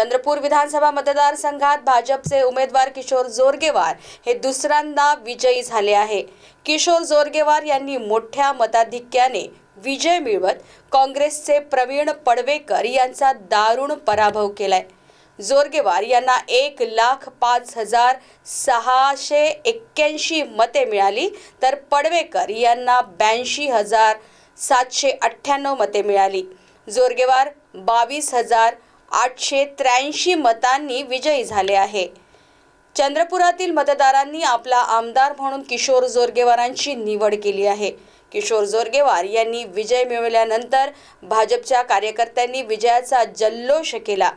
चंद्रपूर विधानसभा मतदारसंघात भाजपचे उमेदवार किशोर जोरगेवार हे दुसऱ्यांदा विजयी झाले आहे. किशोर जोरगेवार यांनी मोठ्या मताधिक्याने विजय मिळवत काँग्रेसचे प्रवीण पडवेकर यांचा दारुण पराभव केलाय. जोरगेवार यांना एक लाख पाच हजार सहाशे एक्क्याऐंशी मते मिळाली तर पडवेकर यांना ब्याऐंशी हजार सातशे अठ्ठ्याण्णव मते मिळाली. जोरगेवार बावीस हजार आठशे त्र्याऐंशी मतांनी विजयी झाले आहे. चंद्रपुरातील मतदारांनी आपला आमदार म्हणून किशोर जोरगेवारांची निवड केली आहे. किशोर जोरगेवार यांनी विजय मिळवल्यानंतर भाजपच्या कार्यकर्त्यांनी विजयाचा जल्लोष केला.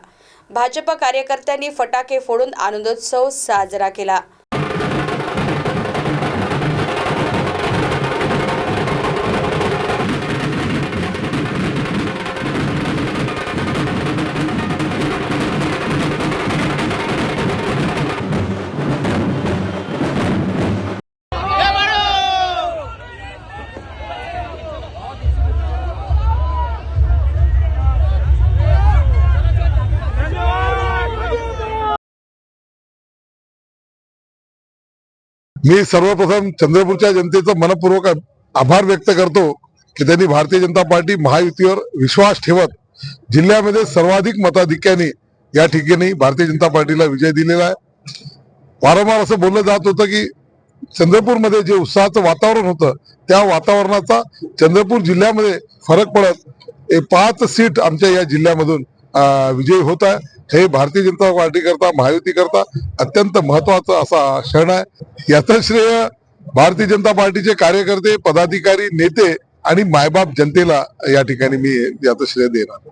भाजप कार्यकर्त्यांनी फटाके फोडून आनंदोत्सव साजरा केला. मी सर्वप्रथम चंद्रपूरच्या जनतेचा मनपूर्वक आभार व्यक्त करतो की त्यांनी भारतीय जनता पार्टी महायुतीवर विश्वास ठेवत जिल्ह्यामध्ये सर्वाधिक मताधिक्याने या ठिकाणी भारतीय जनता पार्टीला विजय दिलेला आहे. वारंवार असं बोललं जात होतं की चंद्रपूरमध्ये जे उत्साहाचं वातावरण होतं त्या वातावरणाचा चंद्रपूर जिल्ह्यामध्ये फरक पडत पाच सीट आमच्या या जिल्ह्यामधून विजयी होत आहे. हे भारतीय जनता पार्टी करता महायुती करता अत्यंत महत्त्वाचा असा क्षण आहे. याचं श्रेय भारतीय जनता पार्टीचे कार्यकर्ते पदाधिकारी नेते आणि मायबाप जनतेला या ठिकाणी मी याचं श्रेय देणार